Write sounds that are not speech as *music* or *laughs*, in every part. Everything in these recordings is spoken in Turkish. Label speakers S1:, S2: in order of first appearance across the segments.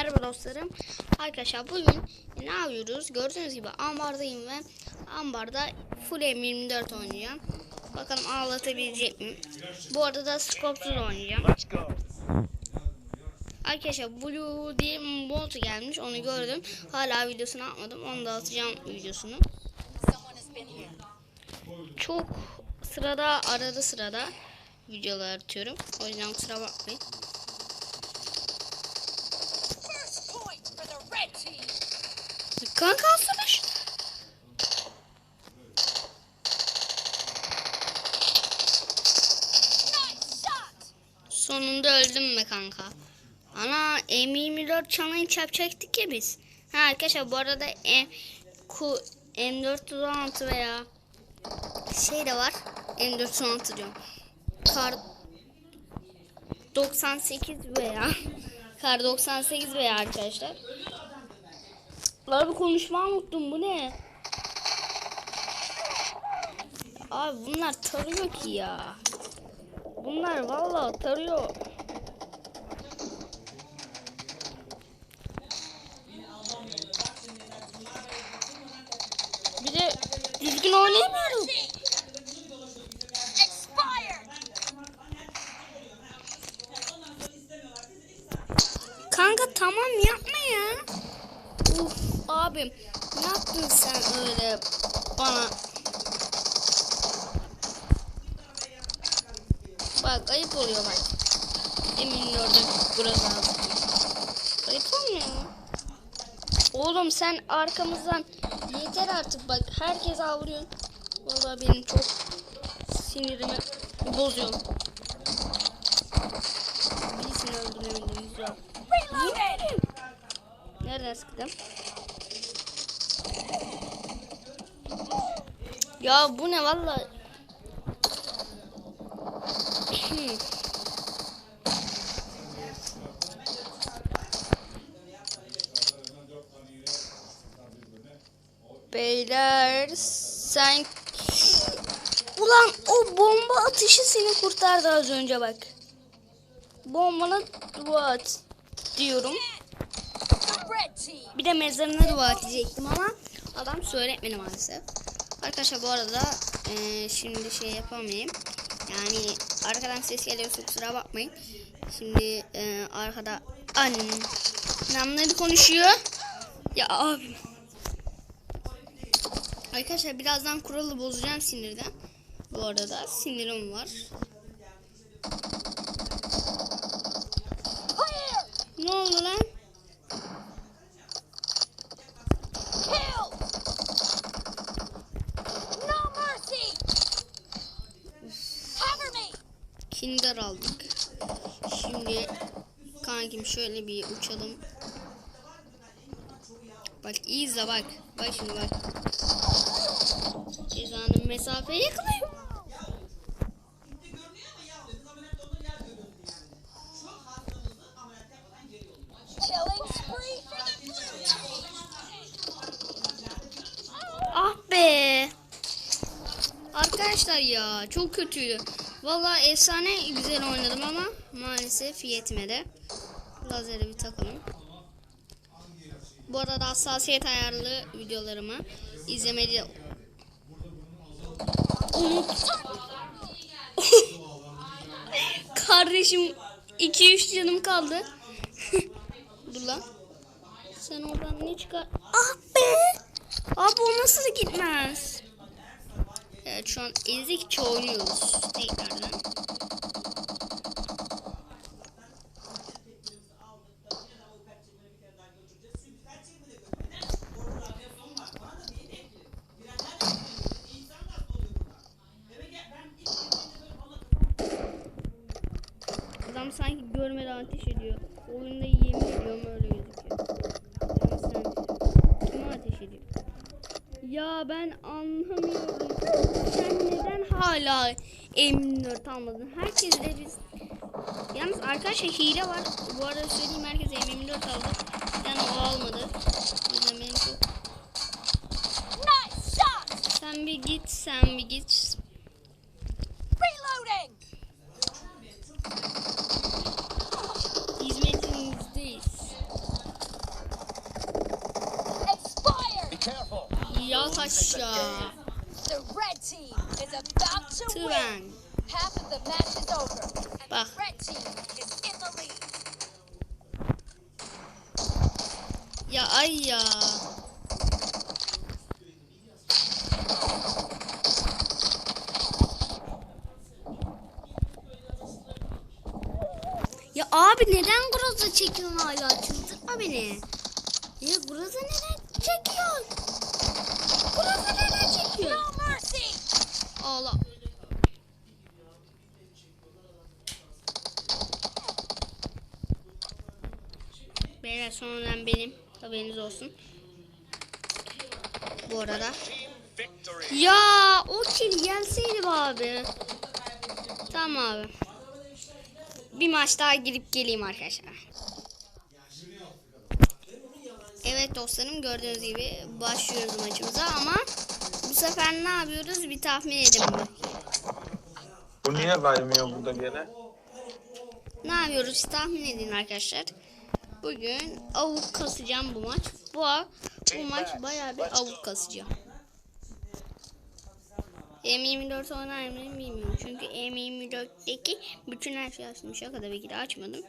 S1: merhaba dostlarım. Arkadaşlar bugün ne yapıyoruz? Gördüğünüz gibi ambardayım ve ambarda full M24 oynayacağım. Bakalım ağlatabilecek miyim? Bu arada da skopsuz oynayacağım. Arkadaşlar Blue diye mod gelmiş onu gördüm. Hala videosunu atmadım. Onu da atacağım videosunu. Çok sırada arada sırada videolar atıyorum. O yüzden kusura bakmayın.
S2: First point for the red team.
S1: Kanka alsana. Sonunda öldüm mü kanka? Ana M24 challenge yapacaktık ya biz. Ha arkadaşlar bu arada M, Q, M416 veya şey de var. M416 diyorum. Kar 98 veya Kar 98 veya arkadaşlar. Abi konuşma unuttum bu ne? Abi bunlar tarıyor ki ya. Bunlar vallahi tarıyor. Bir de düzgün oynayamıyorum. Kanka tamam yapma ya. Uf abim ne yaptın sen öyle bana? Bak ayıp oluyor bak. Emin orada burası lazım. Ayıp olmuyor mu? Oğlum sen arkamızdan yeter artık bak herkes avlıyor. Vallahi benim çok sinirimi bozuyor. Birisini öldüremediğimiz yok. Nereden sıktım? Ya bu ne valla? Beyler sen Ulan o bomba atışı seni kurtardı az önce bak. Bombana dua et diyorum. Bir de mezarına dua edecektim ama adam söyletmedi maalesef. Arkadaşlar bu arada eee, şimdi şey yapamayayım. Yani arkadan ses geliyorsa kusura bakmayın. Şimdi eee, arkada annemleri konuşuyor. Ya abi. Arkadaşlar birazdan kuralı bozacağım sinirden. Bu arada sinirim var. Ne oldu lan? Kinder aldık. Şimdi kankim şöyle bir uçalım. Bak iyi izle bak. Bak şimdi bak. Cezanın mesafeyi yakalıyor. Ah be. Arkadaşlar ya çok kötüydü. Vallahi efsane güzel oynadım ama maalesef yetmedi. Lazeri bir takalım. Bu arada hassasiyet ayarlı videolarımı izlemeli Umut. *laughs* Kardeşim 2-3 canım kaldı. *laughs* Dur lan. Sen oradan ne çıkar? Ah be! Abi o nasıl gitmez? Evet şu an ezikçe oynuyoruz tekrardan. Adam sanki görmeden ateş ediyor. Oyunda yemin ediyorum öyle gözüküyor. Yani sen kime ateş ediyor? Ya ben anlamıyorum neden hala M24 almadın? Herkes de biz... Yalnız arkadaşlar hile var. Bu arada söyleyeyim herkes M24 aldı. Yani o almadı. O yüzden benim çok...
S2: Nice shot!
S1: Sen bir git, sen bir git.
S2: Reloading!
S1: Hizmetinizdeyiz. Expire! Ya taş.
S2: The red team is about to win. Half of the match is over, and the red team is in the lead.
S1: Ya ay ya. Ya abi neden Groza çekiyorsun hala? Çıldırtma beni. Ya Groza neden çekiyor? Groza neden çekiyor? Allah. Beyler sonradan benim. Haberiniz olsun. Bu arada. Ya o kill gelseydi abi. Tamam abi. Bir maç daha girip geleyim arkadaşlar. Evet dostlarım gördüğünüz gibi başlıyoruz maçımıza ama bu sefer ne yapıyoruz bir tahmin edin bakayım.
S3: Bu niye kaymıyor burada gene?
S1: Ne yapıyoruz tahmin edin arkadaşlar. Bugün avuk kasacağım bu maç. Bu, bu maç bayağı bir avuk kasacağım. M24 oynar mıyım bilmiyorum. Çünkü M24'teki bütün her şeyi açtım. Şaka tabii ki de açmadım.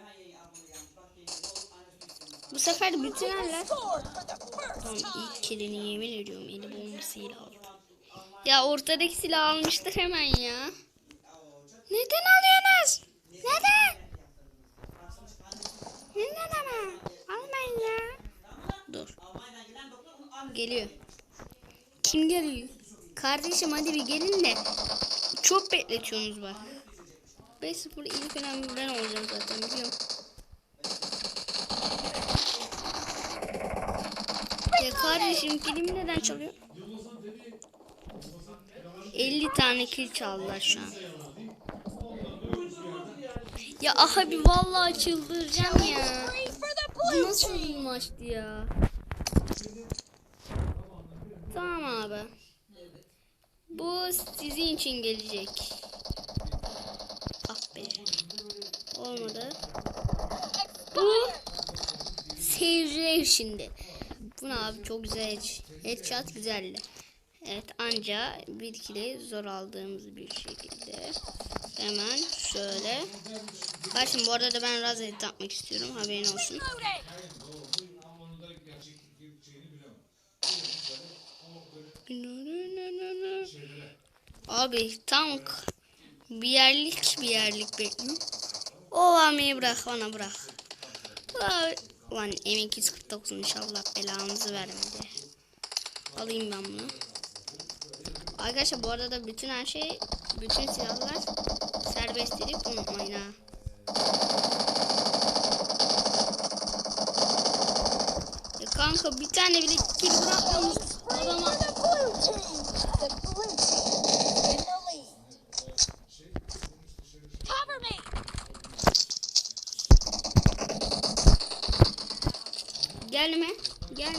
S1: Bu sefer bütün herler
S2: Scored for the first
S1: Tam
S2: time.
S1: ilk kilini yemin ediyorum eli bombasıyla aldı. Ya ortadaki silah almıştır hemen ya. Neden alıyorsunuz? Neden? Neden ama? Almayın ya. Dur. Geliyor. Kim geliyor? Kardeşim hadi bir gelin de. Çok bekletiyorsunuz bak. 5-0 ilk önemli ben olacağım zaten biliyorum. Ya kardeşim kilimi neden çalıyor? 50 tane kil çaldılar şu an. Ya aha bir vallahi çıldıracağım ya. Nasıl bir maçtı ya? Tamam abi. Bu sizin için gelecek. Ah be. Olmadı. Bu seyirciler şimdi. Bu ne abi çok güzel headshot güzeldi. Evet anca bir kile zor aldığımız bir şekilde. Hemen şöyle. Karşım bu arada da ben razet yapmak istiyorum haberin olsun. Abi tank bir yerlik bir yerlik bekliyorum. O amayı bırak bana bırak. Ulan M249 inşallah belamızı vermedi. Alayım ben bunu. Arkadaşlar bu arada da bütün her şey, bütün silahlar serbestlik unutmayın ha. Ya kanka bir tane bile kill bırakmamış adama.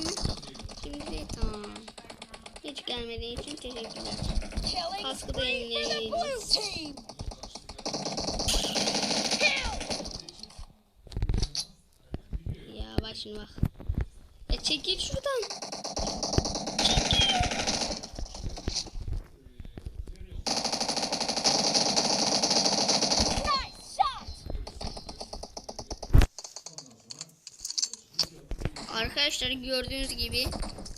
S2: for the the
S1: yenileriz.
S2: blue team. Kill.
S1: Ya bak şimdi bak. Ya çekil şuradan.
S2: Nice shot.
S1: Arkadaşlar gördüğünüz gibi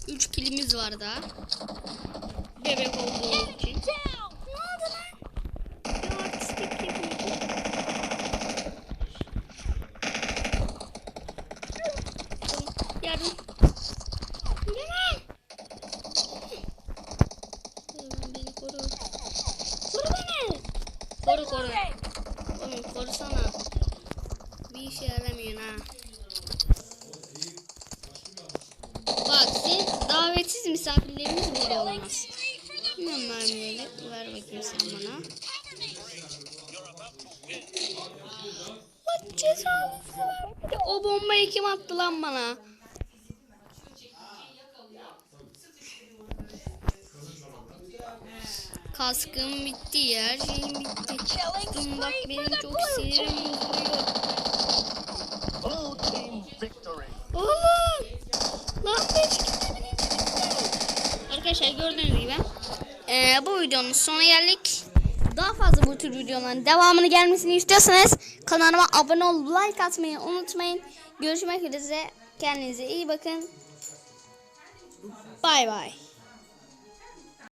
S1: 3 kilimiz var daha. Bebek olduğumuz için. Beni koru. Koru beni. Koru koru.
S2: Reloading.
S1: Oğlum korusana. Bir işe yaramıyorsun ha. Bak senin davetsiz misafirlerimiz bile olmaz. Bilmiyorum mermileri. Ver bakayım sen bana. Bak cezalısı var. Bir de O bombayı kim attı lan bana? Kaskım bitti, her şeyim bitti. Dur bak benim çok sinirim
S3: victory.
S1: Oğlum! Gördüğünüz gibi eee, bu videonun sonuna geldik. Daha fazla bu tür videoların devamını gelmesini istiyorsanız kanalıma abone olup like atmayı unutmayın. Görüşmek üzere. Kendinize iyi bakın. Bay bay.